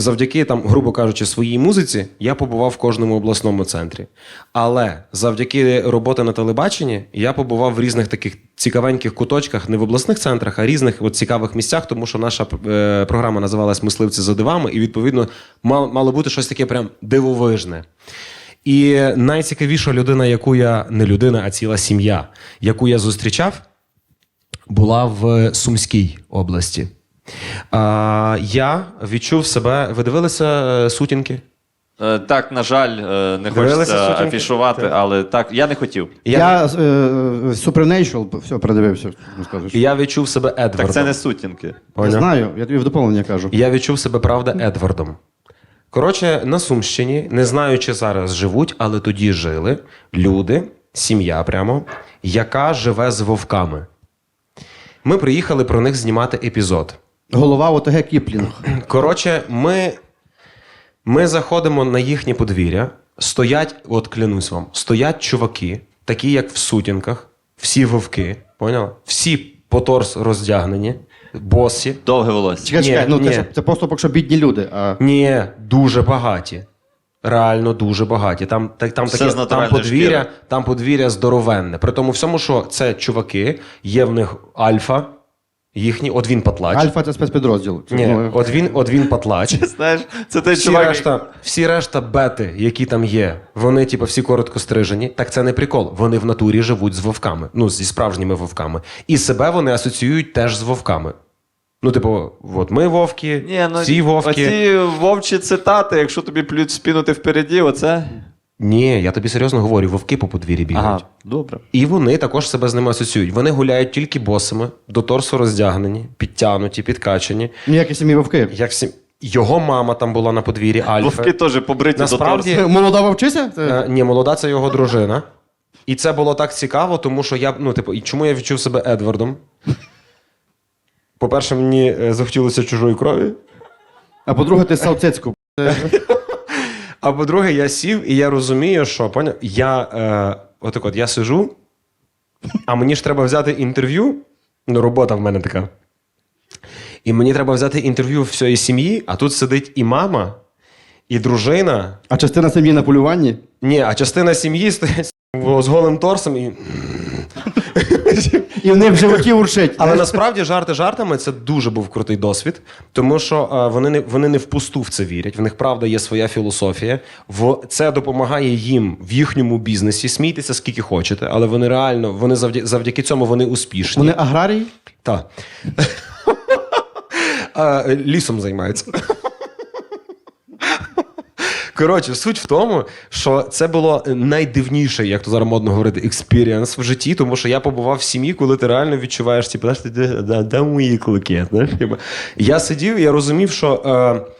завдяки там, грубо кажучи, своїй музиці, я побував в кожному обласному центрі. Але завдяки роботи на телебаченні я побував в різних таких цікавеньких куточках, не в обласних центрах, а різних от, цікавих місцях, тому що наша е, програма називалась Мисливці за дивами, і відповідно мало, бути щось таке прям дивовижне. І найцікавіша людина, яку я не людина, а ціла сім'я, яку я зустрічав, була в Сумській області. А, я відчув себе. Ви дивилися е, сутінки? Е, Так, на жаль, е, не Дивилися хочеться сутінки? афішувати, Так. але так, я не хотів. Я, е, Supernatural, все передивився. ну, скажеш. Я відчув себе Едвардом. Так це не сутінки. Я знаю, я тобі в доповнення кажу. Я відчув себе, правда, Едвардом. Коротше, на Сумщині, не знаю, чи зараз живуть, але тоді жили люди, сім'я прямо, яка живе з вовками. Ми приїхали про них знімати епізод. Голова ОТГ Кіплінг. Коротше, ми, ми заходимо на їхнє подвір'я, стоять, от клянусь вам, стоять чуваки, такі, як в сутінках, всі вовки, поняла? Всі по торс роздягнені, босі. Довге волосся. Чекай, Ні, чекай, ну ні. це, це просто поки що бідні люди. А Ні, дуже багаті. Реально дуже багаті. Там, так, там, Все таке, з там, натуральної подвір'я, шкіри. там подвір'я здоровенне. При тому всьому, що це чуваки, є в них альфа, їхній, от він патлач. Альфа це спецпідрозділ. Ні, Ну, от він, от він патлач. Знаєш, це той Всі чувак. решта, всі решта бети, які там є, вони, типу, всі коротко стрижені. Так це не прикол. Вони в натурі живуть з вовками, ну, зі справжніми вовками. І себе вони асоціюють теж з вовками. Ну, типу, от ми вовки, Ні, ну, ці вовки. Оці вовчі цитати, якщо тобі плють спину ти впереді, оце. Ні, я тобі серйозно говорю, вовки по подвір'ї бігають. Ага, добре. І вони також себе з ними асоціюють. Вони гуляють тільки босими, до торсу роздягнені, підтянуті, підкачені. Ніякі самі вовки. Як всі... Його мама там була на подвір'ї Альфа. Вовки теж побриті Насправді- до торсу. Молода вовчиця? Е, ні, молода це його дружина. І це було так цікаво, тому що я, ну, типу, і чому я відчув себе Едвардом? По-перше, мені е, захотілося чужої крові. А по-друге, ти ссав цицьку. А по-друге, я сів і я розумію, що поня... я е, отак от я сижу, а мені ж треба взяти інтерв'ю. Ну, робота в мене така. І мені треба взяти інтерв'ю всієї сім'ї, а тут сидить і мама, і дружина. А частина сім'ї на полюванні? Ні, а частина сім'ї стоїть з голим торсом і. І в них в животі урчить. Але насправді жарти жартами це дуже був крутий досвід, тому що е, вони не вони не впусту в це вірять. В них правда є своя філософія. В це допомагає їм в їхньому бізнесі. Смійтеся скільки хочете, але вони реально вони завдяки, завдяки цьому вони успішні. Вони аграрії? Так. Лісом займаються. Коротше, суть в тому, що це було найдивніше, як то зараз модно говорити, експіріанс в житті, тому що я побував в сім'ї, коли ти реально відчуваєш, типу, де, мої клики? Я сидів, я розумів, що. Е,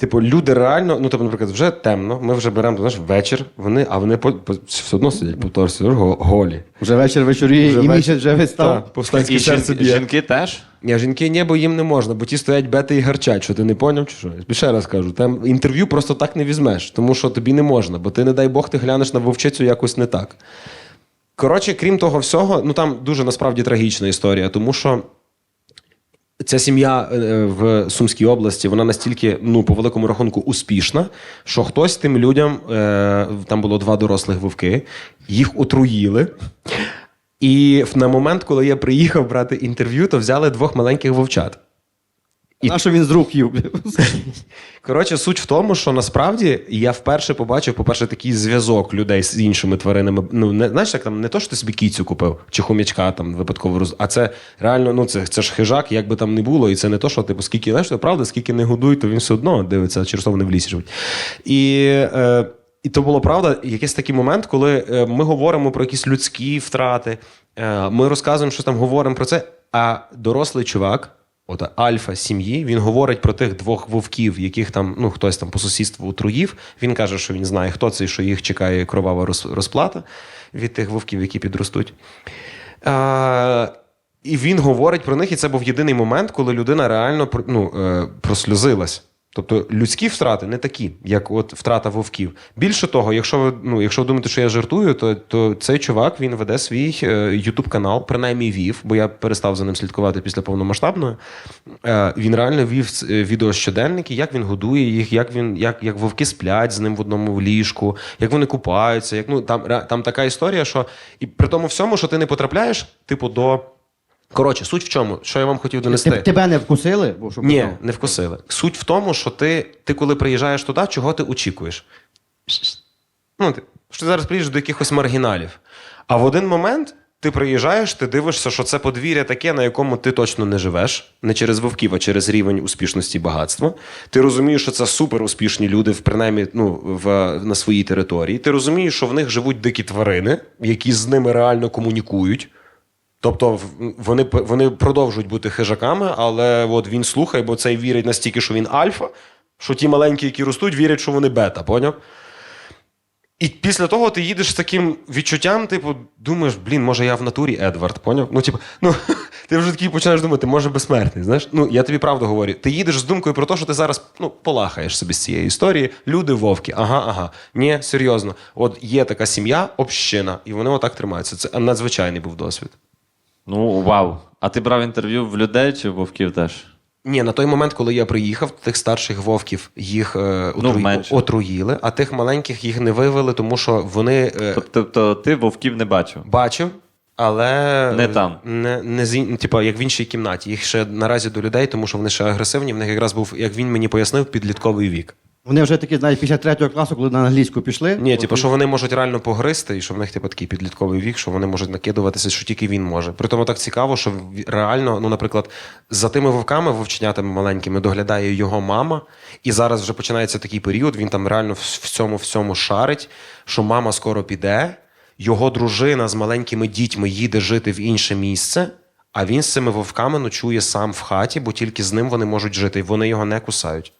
Типу, люди реально, ну тобто, наприклад, вже темно, ми вже беремо знаєш, вечір, вони, а вони по, по, все одно сидять по торсі, знаєш, го- голі. Вже вечір вечоріє, Вже і місяць вже відстав. Так, повстанське І серце жінки, б'є. жінки теж? Ні, жінки ні, бо їм не можна, бо ті стоять бети і гарчать, що ти не поняв, чи що? Ще раз кажу, там інтерв'ю просто так не візьмеш, тому що тобі не можна, бо ти, не дай Бог, ти глянеш на вовчицю якось не так. Коротше, крім того всього, ну там дуже насправді трагічна історія, тому що. Ця сім'я е, в Сумській області, вона настільки, ну, по великому рахунку, успішна, що хтось тим людям, е, там було два дорослих вовки, їх отруїли. І на момент, коли я приїхав брати інтерв'ю, то взяли двох маленьких вовчат. І- На що він з рук їв? Коротше, суть в тому, що насправді я вперше побачив, по-перше, такий зв'язок людей з іншими тваринами. Ну, не знаєш, як там не то, що ти собі кіцю купив чи хомячка там випадково роз. А це реально, ну це, це ж хижак, як би там не було, і це не то, що типу, скільки знаєш, то правда, скільки не годуй, то він все одно дивиться, через то вони в лісі живуть. І. Е, і то було правда, якийсь такий момент, коли е, ми говоримо про якісь людські втрати, е, ми розказуємо, що там говоримо про це. А дорослий чувак, от альфа сім'ї, він говорить про тих двох вовків, яких там ну хтось там по сусідству утруїв. Він каже, що він знає, хто це, і що їх чекає кровава розплата від тих вовків, які підростуть. А, і він говорить про них, і це був єдиний момент, коли людина реально ну, е, просльозилась. Тобто людські втрати не такі, як от втрата вовків. Більше того, якщо ви ну, якщо ви думаєте, що я жартую, то, то цей чувак він веде свій Ютуб канал, принаймні вів, бо я перестав за ним слідкувати після повномасштабної. Е, він реально вів е, відеощоденники, як він годує їх, як він як, як вовки сплять з ним в одному ліжку, як вони купаються. Як, ну, там, там така історія, що і при тому всьому, що ти не потрапляєш, типу, до. Коротше, суть в чому, що я вам хотів донести. Ти- Тебе не вкусили? Бо, щоб Ні, не вкусили. Суть в тому, що ти, ти коли приїжджаєш туди, чого ти очікуєш? Ну, ти, що ти зараз приїдеш до якихось маргіналів. А в один момент ти приїжджаєш, ти дивишся, що це подвір'я таке, на якому ти точно не живеш, не через вовків, а через рівень успішності і багатства. Ти розумієш, що це супер успішні люди, в принаймні ну, в, на своїй території. Ти розумієш, що в них живуть дикі тварини, які з ними реально комунікують. Тобто вони, вони продовжують бути хижаками, але от він слухає, бо цей вірить настільки, що він альфа, що ті маленькі, які ростуть, вірять, що вони бета, поняв? І після того ти їдеш з таким відчуттям, типу, думаєш, блін, може я в натурі Едвард, поняв? Ну, типу, ну, ти вже такий починаєш думати, може безсмертний. Знаєш? Ну, я тобі правду говорю. Ти їдеш з думкою про те, що ти зараз ну, полахаєш собі з цієї історії. Люди вовки, ага, ага. Ні, серйозно. От є така сім'я, община, і вони отак тримаються. Це надзвичайний був досвід. Ну, вау. А ти брав інтерв'ю в людей чи в вовків теж? Ні, на той момент, коли я приїхав, тих старших вовків їх е, Ну, отруї- отруїли, а тих маленьких їх не вивели, тому що вони е, Тобто ти вовків не бачив? бачив, але Не там. Не, не з, типа, як в іншій кімнаті. Їх ще наразі до людей, тому що вони ще агресивні. В них якраз був, як він мені пояснив, підлітковий вік. Вони вже такі, знаєш, після третього класу, коли на англійську пішли. Ні, типу, що вони можуть реально погризти, і що в них типу, такий підлітковий вік, що вони можуть накидуватися, що тільки він може. При тому так цікаво, що реально, ну, наприклад, за тими вовками, вовченятами маленькими, доглядає його мама. І зараз вже починається такий період. Він там реально в в цьому всьому шарить, що мама скоро піде, його дружина з маленькими дітьми їде жити в інше місце. А він з цими вовками ночує сам в хаті, бо тільки з ним вони можуть жити, і вони його не кусають.